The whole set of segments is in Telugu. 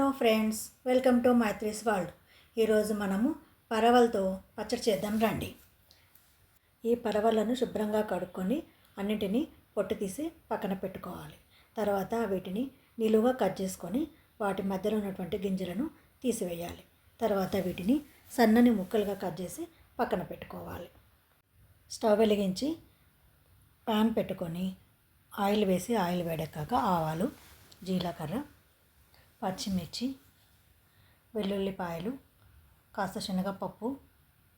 Hello friends welcome to Maitri's world. ఈరోజు మనము పరవలతో పచ్చడి చేద్దాం రండి. ఈ పరవలను శుభ్రంగా కడుక్కొని అన్నిటినీ పొట్టు తీసి పక్కన పెట్టుకోవాలి. తర్వాత వీటిని నిలువుగా కట్ చేసుకొని వాటి మధ్యలో ఉన్నటువంటి గింజలను తీసివేయాలి. తర్వాత వీటిని సన్నని ముక్కలుగా కట్ చేసి పక్కన పెట్టుకోవాలి. స్టవ్ వెలిగించి ప్యాన్ పెట్టుకొని ఆయిల్ వేసి ఆయిల్ వేడెక్కాక ఆవాలు జీలకర్ర పచ్చిమిర్చి వెల్లుల్లిపాయలు కాస్త శనగపప్పు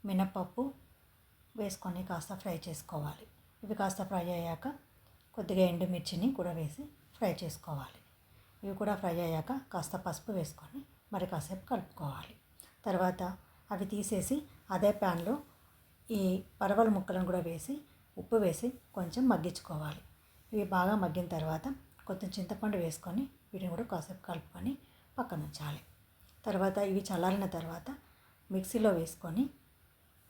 మినప్పప్పు వేసుకొని కాస్త ఫ్రై చేసుకోవాలి. ఇవి కాస్త ఫ్రై అయ్యాక కొద్దిగా ఎండుమిర్చిని కూడా వేసి ఫ్రై చేసుకోవాలి. ఇవి కూడా ఫ్రై అయ్యాక కాస్త పసుపు వేసుకొని మరి కాసేపు కలుపుకోవాలి. తర్వాత అవి తీసేసి అదే ప్యాన్లో ఈ పరవల ముక్కలను కూడా వేసి ఉప్పు వేసి కొంచెం మగ్గించుకోవాలి. ఇవి బాగా మగ్గిన తర్వాత కొంచెం చింతపండు వేసుకొని వీటిని కూడా కాసేపు కలుపుకొని పక్కన ఉంచాలి. తర్వాత ఇవి చల్లారిన తర్వాత మిక్సీలో వేసుకొని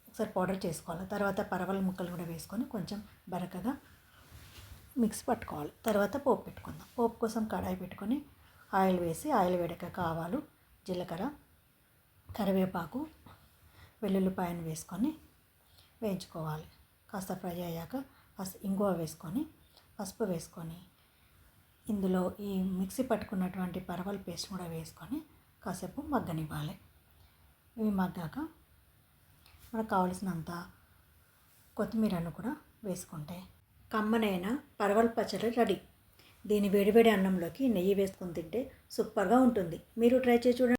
ఒకసారి పౌడర్ చేసుకోవాలి. తర్వాత పరవల ముక్కలు కూడా వేసుకొని కొంచెం బరకగా మిక్స్ పట్టుకోవాలి. తర్వాత పోపు పెట్టుకుందాం. పోపు కోసం కడాయి పెట్టుకొని ఆయిల్ వేసి ఆయిల్ వేడక ఆవాలు జీలకర్ర కరివేపాకు వెల్లుల్లిపాయను వేసుకొని వేయించుకోవాలి. కాస్త ఫ్రై అయ్యాక పసు ఇంగువ వేసుకొని పసుపు వేసుకొని ఇందులో ఈ మిక్సీ పట్టుకున్నటువంటి పరవల పేస్ట్ కూడా వేసుకొని కాసేపు మగ్గనివ్వాలి. ఇవి మగ్గాక మనకు కావలసినంత కొత్తిమీరను కూడా వేసుకుంటే కమ్మనైన పరవల పచ్చడి రెడీ. దీని వేడివేడి అన్నంలోకి నెయ్యి వేసుకొని తింటే సూపర్గా ఉంటుంది. మీరు ట్రై చేసి చూడండి.